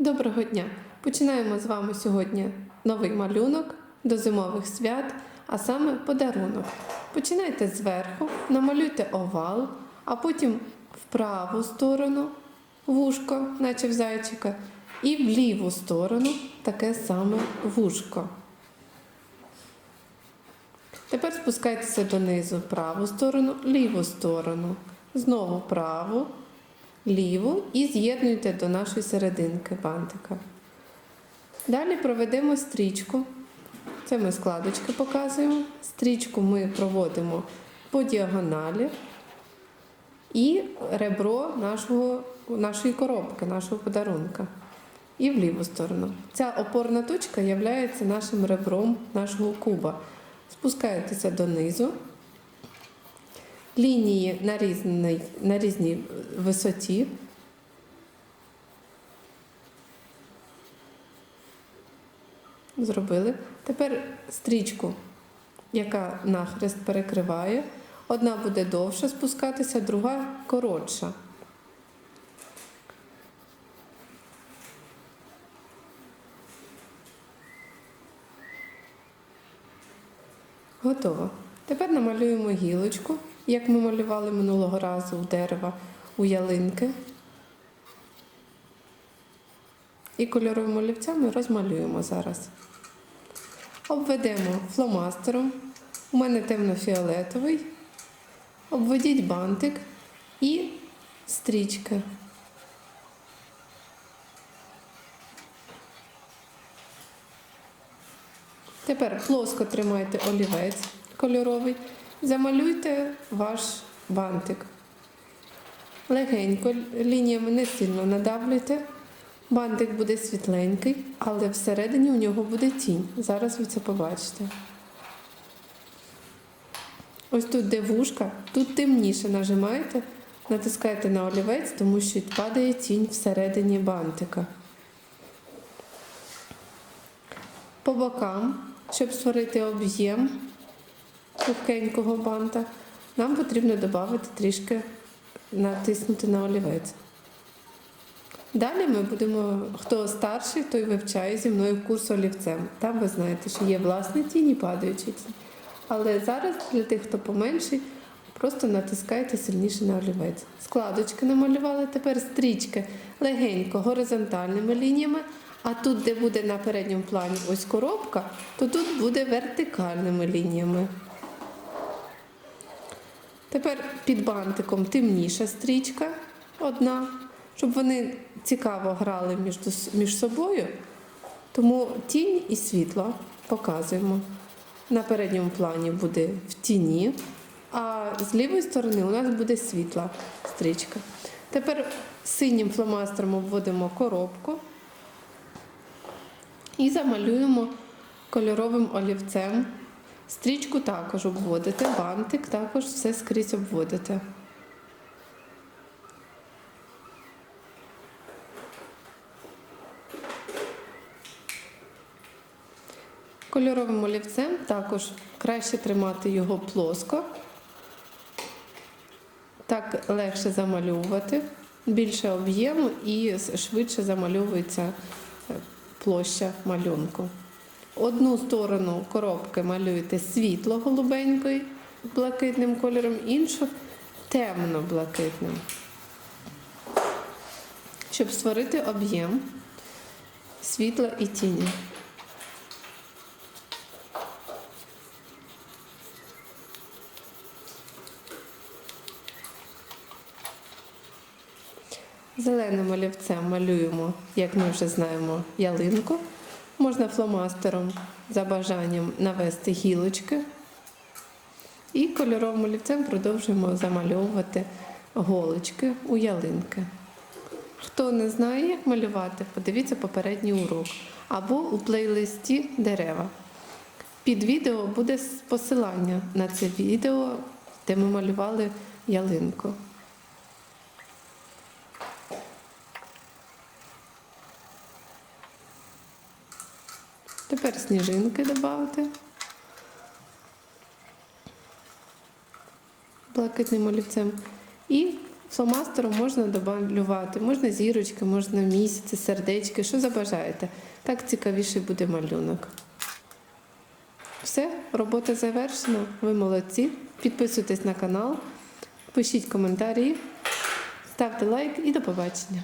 Доброго дня! Починаємо з вами сьогодні новий малюнок до зимових свят, а саме подарунок. Починайте зверху, намалюйте овал, а потім в праву сторону вушко, наче в зайчика, і в ліву сторону таке саме вушко. Тепер спускайтеся донизу в праву сторону, ліву сторону. Знову праву, ліву і з'єднуйте до нашої серединки бантика. Далі проведемо стрічку. Це ми складочки показуємо. Стрічку ми проводимо по діагоналі і ребро нашого, нашої коробки, нашого подарунка. І в ліву сторону. Ця опорна точка є нашим ребром нашого куба. Спускаєтеся донизу. Лінії на різній, на різній висоті. Зробили. Тепер стрічку, яка нахрест перекриває. Одна буде довше спускатися, друга коротша. Готово. Тепер намалюємо гілочку, як ми малювали минулого разу у дерева у ялинки. І кольоровими олівцями розмалюємо зараз. Обведемо фломастером. У мене темно-фіолетовий. Обведіть бантик і стрічки. Тепер плоско тримайте олівець кольоровий. Замалюйте ваш бантик. Легенько лініями не сильно надавлюйте. Бантик буде світленький, але всередині у нього буде тінь. Зараз ви це побачите. Ось тут, де вушка, тут темніше нажимаєте, натискаєте на олівець, тому що падає тінь всередині бантика. По бокам, щоб створити об'єм пухкенького банта, нам потрібно додати трішки натиснути на олівець. Далі ми будемо, хто старший, той вивчає зі мною курс олівцем. Там ви знаєте, що є власні тіні, падаючі тіні. Але зараз для тих, хто поменший, просто натискайте сильніше на олівець. Складочки намалювали, тепер стрічки легенько горизонтальними лініями. А тут, де буде на передньому плані ось коробка, то тут буде вертикальними лініями. Тепер під бантиком темніша стрічка одна, щоб вони цікаво грали між, між собою. Тому тінь і світло показуємо. На передньому плані буде в тіні, а з лівої сторони у нас буде світла стрічка. Тепер синім фломастером обводимо коробку і замалюємо кольоровим олівцем. Стрічку також обводите, бантик також все скрізь обводите. Кольоровим олівцем також краще тримати його плоско. Так легше замальовувати, більше об'єму і швидше замальовується е, площа малюнку. Одну сторону коробки малюєте світло-голубенькою блакитним кольором, іншу темно-блакитним. Щоб створити об'єм світла і тіні. Зеленим олівцем малюємо, як ми вже знаємо, ялинку. Можна фломастером за бажанням навести гілочки. І кольоровим олівцем продовжуємо замальовувати голочки у ялинки. Хто не знає, як малювати, подивіться попередній урок або у плейлисті дерева. Під відео буде посилання на це відео, де ми малювали ялинку. Тепер сніжинки додати. Блакитним олівцем. І Фломастером можна домалювати, можна зірочки, можна місяці, сердечки, що забажаєте. Так цікавіший буде малюнок. Все, робота завершена. Ви молодці. Підписуйтесь на канал, пишіть коментарі, ставте лайк і до побачення.